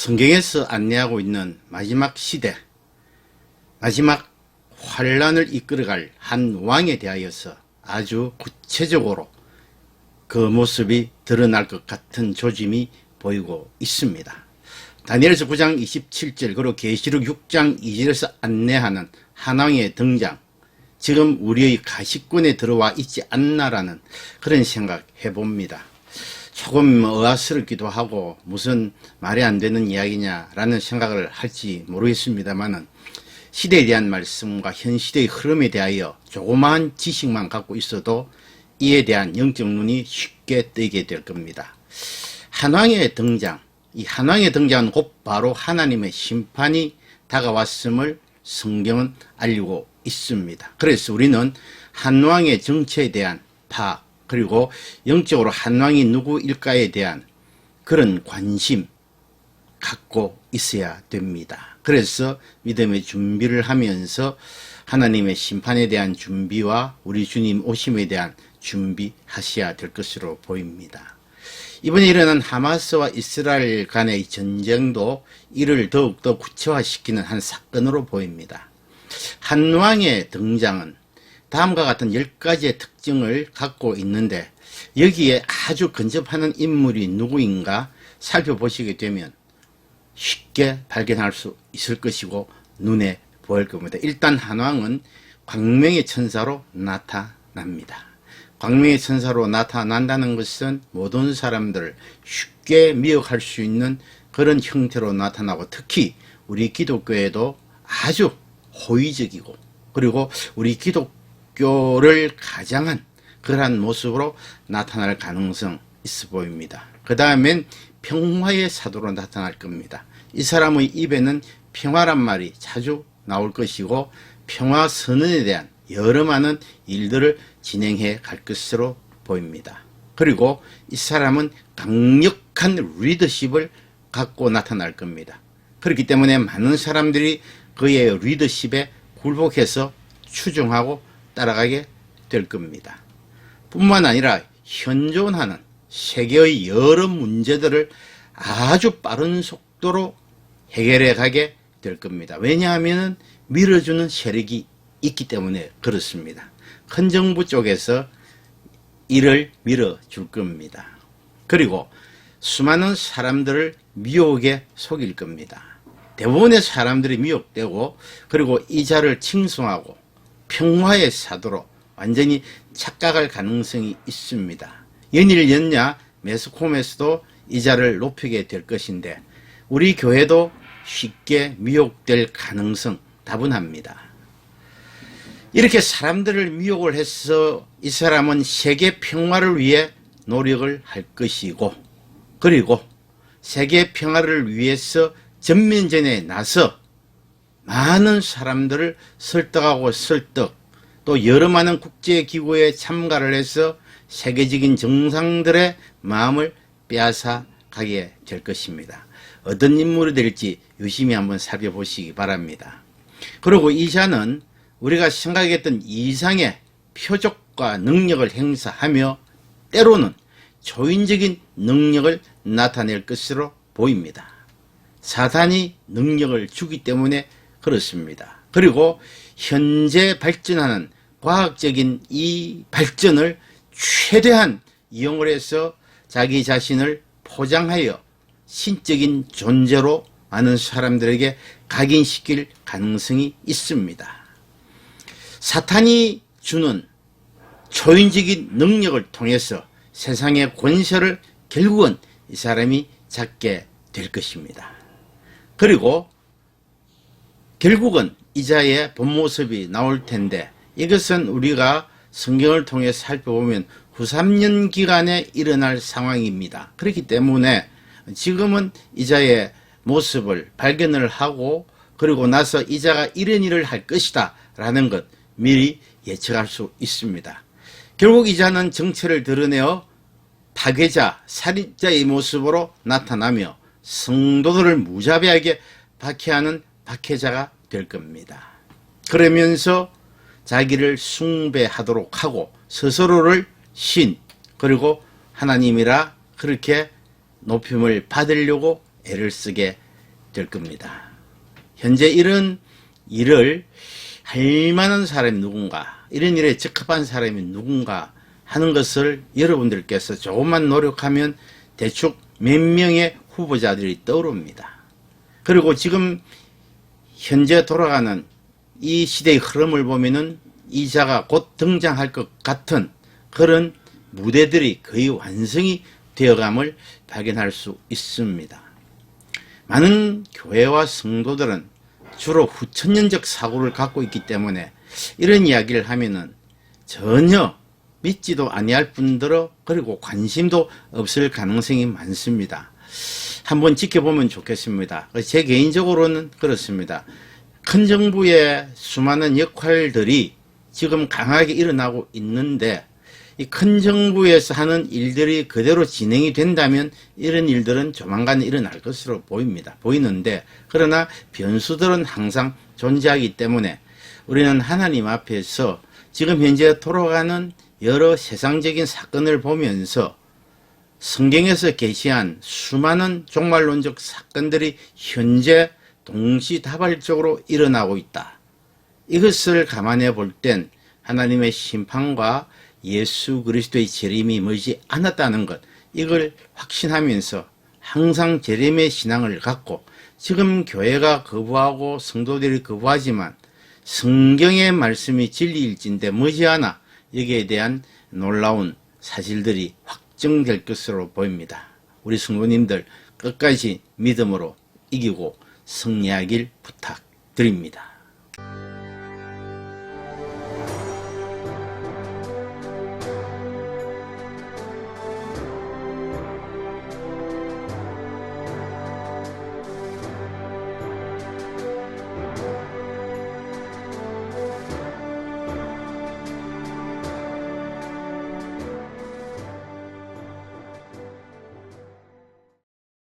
성경에서 안내하고 있는 마지막 시대, 마지막 환란을 이끌어갈 한 왕에 대하여서 아주 구체적으로 그 모습이 드러날 것 같은 조짐이 보이고 있습니다. 다니엘서 9장 27절 그리고 계시록 6장 2절에서 안내하는 한왕의 등장 지금 우리의 가시권에 들어와 있지 않나라는 그런 생각 해봅니다. 조금 의아스럽기도 하고 무슨 말이 안 되는 이야기냐라는 생각을 할지 모르겠습니다만은 시대에 대한 말씀과 현 시대의 흐름에 대하여 조그마한 지식만 갖고 있어도 이에 대한 영적 눈이 쉽게 뜨게 될 겁니다. 한왕의 등장, 이 한왕의 등장은 곧 바로 하나님의 심판이 다가왔음을 성경은 알리고 있습니다. 그래서 우리는 한왕의 정체에 대한 파악, 그리고 영적으로 한왕이 누구일까에 대한 그런 관심 갖고 있어야 됩니다. 그래서 믿음의 준비를 하면서 하나님의 심판에 대한 준비와 우리 주님 오심에 대한 준비하셔야 될 것으로 보입니다. 이번에 일어난 하마스와 이스라엘 간의 전쟁도 이를 더욱더 구체화시키는 한 사건으로 보입니다. 한 왕의 등장은 다음과 같은 10가지의 특징을 갖고 있는데 여기에 아주 근접하는 인물이 누구인가 살펴보시게 되면 쉽게 발견할 수 있을 것이고 눈에 보일 겁니다. 일단 한왕은 광명의 천사로 나타납니다. 광명의 천사로 나타난다는 것은 모든 사람들을 쉽게 미혹할 수 있는 그런 형태로 나타나고 특히 우리 기독교에도 아주 호의적이고 그리고 우리 기독 교를 가장한 그러한 모습으로 나타날 가능성 있어 보입니다. 그 다음엔 평화의 사도로 나타날 겁니다. 이 사람의 입에는 평화란 말이 자주 나올 것이고 평화 선언에 대한 여러 많은 일들을 진행해 갈 것으로 보입니다. 그리고 이 사람은 강력한 리더십을 갖고 나타날 겁니다. 그렇기 때문에 많은 사람들이 그의 리더십에 굴복해서 추종하고 따라가게 될 겁니다. 뿐만 아니라 현존하는 세계의 여러 문제들을 아주 빠른 속도로 해결해 가게 될 겁니다. 왜냐하면 밀어주는 세력이 있기 때문에 그렇습니다. 큰 정부 쪽에서 이를 밀어줄 겁니다. 그리고 수많은 사람들을 미혹에 속일 겁니다. 대부분의 사람들이 미혹되고 그리고 이자를 칭송하고 평화의 사도로 완전히 착각할 가능성이 있습니다. 연일 연야 매스콤에서도 이자를 높이게 될 것인데 우리 교회도 쉽게 미혹될 가능성 다분합니다. 이렇게 사람들을 미혹을 해서 이 사람은 세계 평화를 위해 노력을 할 것이고 그리고 세계 평화를 위해서 전면전에 나서 많은 사람들을 설득하고 설득 또 여러 많은 국제기구에 참가를 해서 세계적인 정상들의 마음을 빼앗아 가게 될 것입니다. 어떤 인물이 될지 유심히 한번 살펴보시기 바랍니다. 그리고 이 자는 우리가 생각했던 이상의 표적과 능력을 행사하며 때로는 조인적인 능력을 나타낼 것으로 보입니다. 사단이 능력을 주기 때문에 그렇습니다. 그리고 현재 발전하는 과학적인 이 발전을 최대한 이용을 해서 자기 자신을 포장하여 신적인 존재로 많은 사람들에게 각인시킬 가능성이 있습니다. 사탄이 주는 초인적인 능력을 통해서 세상의 권세를 결국은 이 사람이 잡게 될 것입니다. 그리고 결국은 이자의 본 모습이 나올 텐데 이것은 우리가 성경을 통해 살펴보면 후 3년 기간에 일어날 상황입니다. 그렇기 때문에 지금은 이자의 모습을 발견을 하고 그리고 나서 이자가 이런 일을 할 것이다 라는 것 미리 예측할 수 있습니다. 결국 이자는 정체를 드러내어 파괴자, 살인자의 모습으로 나타나며 성도들을 무자비하게 박해하는 박해자가 될 겁니다. 그러면서 자기를 숭배하도록 하고 스스로를 신 그리고 하나님이라 그렇게 높임을 받으려고 애를 쓰게 될 겁니다. 현재 이런 일을 할 만한 사람이 누군가, 이런 일에 적합한 사람이 누군가 하는 것을 여러분들께서 조금만 노력하면 대충 몇 명의 후보자들이 떠오릅니다. 그리고 지금 현재 돌아가는 이 시대의 흐름을 보면은 이자가 곧 등장할 것 같은 그런 무대들이 거의 완성이 되어감을 발견할 수 있습니다. 많은 교회와 성도들은 주로 후천년적 사고를 갖고 있기 때문에 이런 이야기를 하면은 전혀 믿지도 아니할 뿐더러 그리고 관심도 없을 가능성이 많습니다. 한번 지켜보면 좋겠습니다. 제 개인적으로는 그렇습니다. 큰 정부의 수많은 역할들이 지금 강하게 일어나고 있는데 이 큰 정부에서 하는 일들이 그대로 진행이 된다면 이런 일들은 조만간 일어날 것으로 보입니다. 보이는데 그러나 변수들은 항상 존재하기 때문에 우리는 하나님 앞에서 지금 현재 돌아가는 여러 세상적인 사건을 보면서 성경에서 게시한 수많은 종말론적 사건들이 현재 동시다발적으로 일어나고 있다. 이것을 감안해 볼 땐 하나님의 심판과 예수 그리스도의 재림이 멀지 않았다는 것, 이걸 확신하면서 항상 재림의 신앙을 갖고 지금 교회가 거부하고 성도들이 거부하지만 성경의 말씀이 진리일진데 머지않아 여기에 대한 놀라운 사실들이 확정될 것으로 보입니다. 우리 성도님들 끝까지 믿음으로 이기고 승리하길 부탁드립니다.